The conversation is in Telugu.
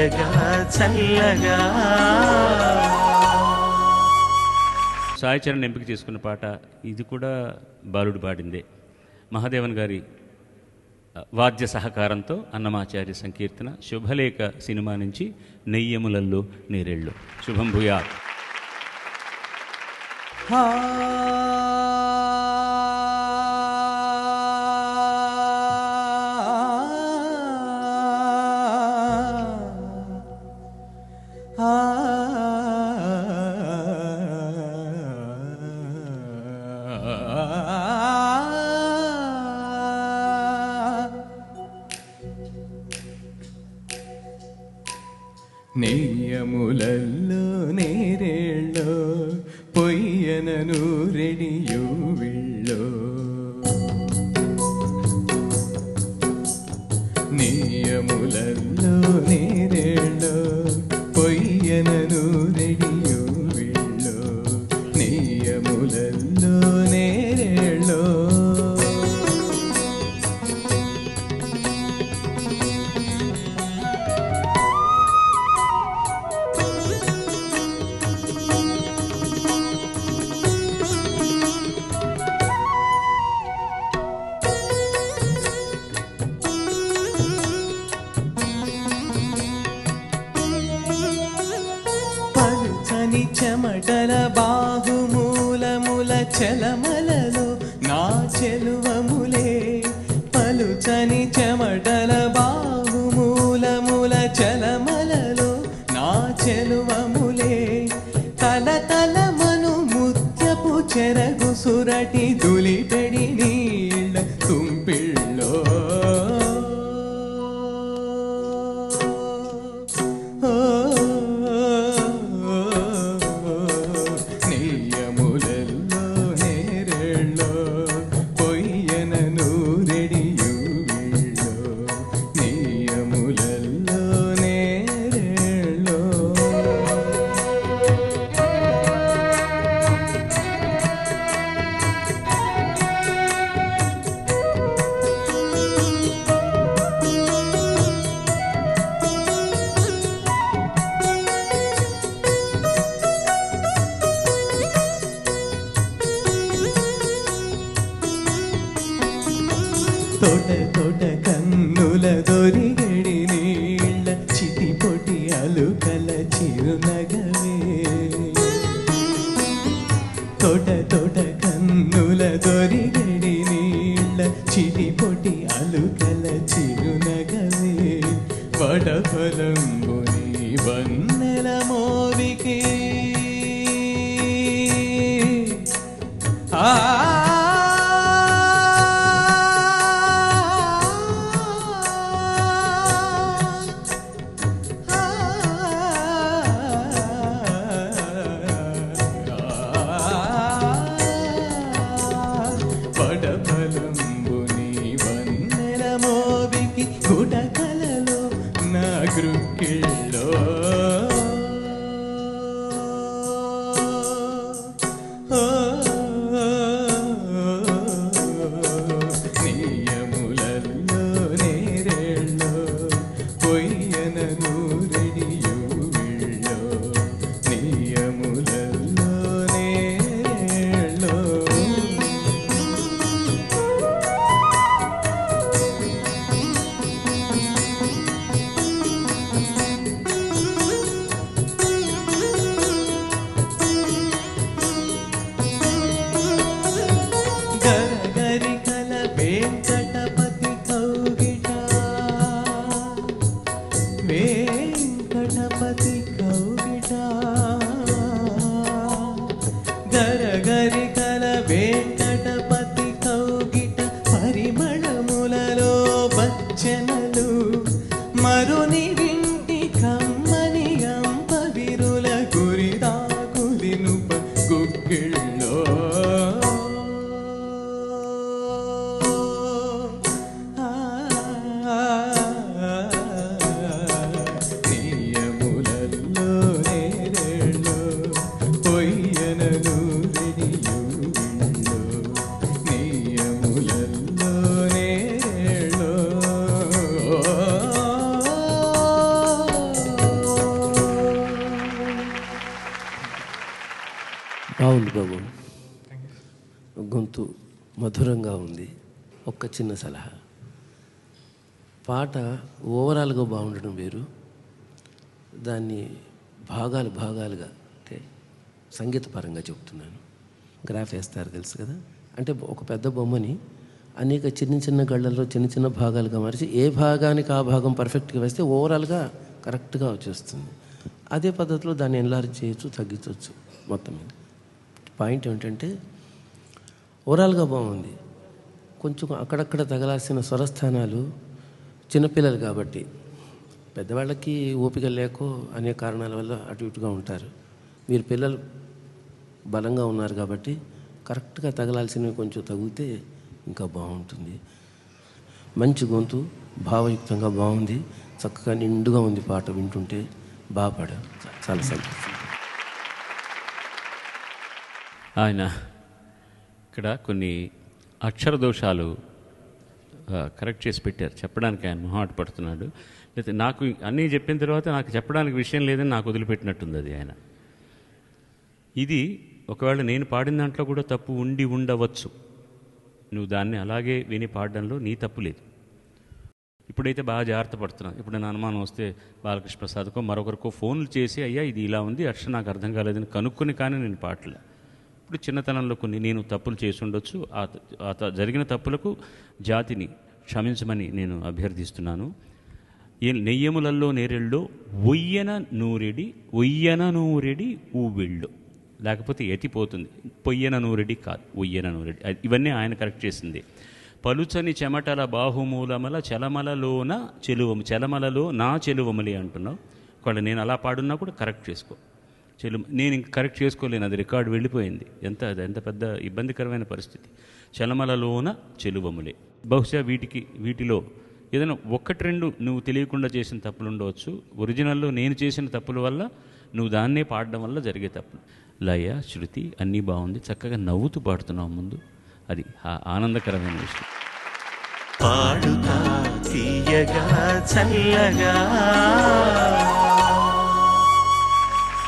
తీయగా చల్లగా. సాయి చరణ్ ఎంపిక చేసుకున్న పాట ఇది కూడా బాలుడు పాడిందే. మహాదేవన్ గారి వాద్య సహకారంతో అన్నమాచార్య సంకీర్తన శుభలేఖ సినిమా నుంచి నెయ్యములల్లో నీరెళ్ళు. శుభం భూయా నెయ్యములల్లో నేరేళ్ళో పొయ్యనను రెడియో వెళ్ళో నెయ్యములల్లో చెమటల బాహుమూలముల చలమలలో నా చెలువములే పలుచని చెమటల బాహుమూలముల చలమలలో నా చెలువములే తల తల మను ముత్యపు చెరగు సురటి దులిపెడి నీళ్ళ తుంపిళ్ళో తోట తోట కన్నుల దొరిగడి నీళ్ళ చిటి పొటి అలుకల చిరునగవే. తోట తోట కన్నుల దొరిగడి నీళ్ళ చిటి పొటి అలుకల చిరునగవే. వడఫలంబుని వన్నెల మోవికి. ఆ వెంకటపతి కౌగిట గరగరి కల వెంకటపతి కౌగిట పరిమళములలో బచ్చనలు మరుని బాగుంది బాబు. గొంతు మధురంగా ఉంది. ఒక్క చిన్న సలహా. పాట ఓవరాల్గా బాగుండడం వేరు. దాన్ని భాగాలు భాగాలుగా అంటే సంగీతపరంగా చెబుతున్నాను గ్రాఫ్ వేస్తారు తెలుసు కదా. అంటే ఒక పెద్ద బొమ్మని అనేక చిన్న చిన్న గళ్ళల్లో చిన్న చిన్న భాగాలుగా మార్చి ఏ భాగానికి ఆ భాగం పర్ఫెక్ట్గా వేస్తే ఓవరాల్గా కరెక్ట్గా వచ్చేస్తుంది. అదే పద్ధతిలో దాన్ని ఎన్లార్జ్ చేయొచ్చు తగ్గించవచ్చు మొత్తం మీద. పాయింట్ ఏమిటంటే ఓవరాల్గా బాగుంది. కొంచెం అక్కడక్కడ తగలాల్సిన స్వరస్థానాలు చిన్నపిల్లలు కాబట్టి పెద్దవాళ్ళకి ఓపిక లేకో అనే కారణాల వల్ల అటు ఇటుగా ఉంటారు. మీరు పిల్లలు బలంగా ఉన్నారు కాబట్టి కరెక్ట్గా తగలాల్సినవి కొంచెం తగిలితే ఇంకా బాగుంటుంది. మంచి గొంతు భావయుక్తంగా బాగుంది. చక్కగా నిండుగా ఉంది పాట వింటుంటే బాగా పాడారు. చాలా సంతోషం. ఆయన ఇక్కడ కొన్ని అక్షర దోషాలు కరెక్ట్ చేసి పెట్టారు. చెప్పడానికి ఆయన మొహమాట పడుతున్నాడు లేకపోతే నాకు అన్నీ చెప్పిన తర్వాత నాకు చెప్పడానికి విషయం లేదని నాకు వదిలిపెట్టినట్టుంది అది ఆయన. ఇది ఒకవేళ నేను పాడిన దాంట్లో కూడా తప్పు ఉండి ఉండవచ్చు. నువ్వు దాన్ని అలాగే విని పాడడంలో నీ తప్పు లేదు. ఇప్పుడైతే బాగా జాగ్రత్త పడుతున్నాను ఇప్పుడు నేను అనుమానం వస్తే బాలకృష్ణ ప్రసాద్కో మరొకరికో ఫోన్లు చేసి అయ్యా ఇది ఇలా ఉంది అర్ష నాకు అర్థం కాలేదని కనుక్కొని కానీ నేను పాటలే ఇప్పుడు చిన్నతనంలో కొన్ని నేను తప్పులు చేసి ఉండొచ్చు ఆ జరిగిన తప్పులకు జాతిని క్షమించమని నేను అభ్యర్థిస్తున్నాను. ఏ నెయ్యములలో నేరెళ్ళో ఒయ్యన నూరెడి ఒయ్యన నూరెడి ఊవిళ్ళు. లేకపోతే ఎతిపోతుంది. పొయ్యన నూరెడి కాదు ఒయ్యన నూరెడి. ఇవన్నీ ఆయన కరెక్ట్ చేసింది. పలుచని చెమటల బాహుమూలమల చలమలలోన చెలువము చలమలలో నా చెలువమలి అంటున్నావు. ఒకవేళ నేను అలా పాడున్నా కూడా కరెక్ట్ చేసుకో. చెలు నేను ఇంక కరెక్ట్ చేసుకోలేను అది రికార్డు వెళ్ళిపోయింది. ఎంత అది ఎంత పెద్ద ఇబ్బందికరమైన పరిస్థితి. చలమలలోన చెలువములే. బహుశా వీటికి వీటిలో ఏదైనా ఒక్కటి రెండు నువ్వు తెలియకుండా చేసిన తప్పులు ఉండవచ్చు. ఒరిజినల్లో నేను చేసిన తప్పుల వల్ల నువ్వు దాన్నే పాడడం వల్ల జరిగే తప్పులు. లయ శృతి అన్నీ బాగుంది. చక్కగా నవ్వుతూ పాడుతున్నావు ముందు. అది ఆనందకరమైన విషయం. పాడుతా తీయగా చల్లగా.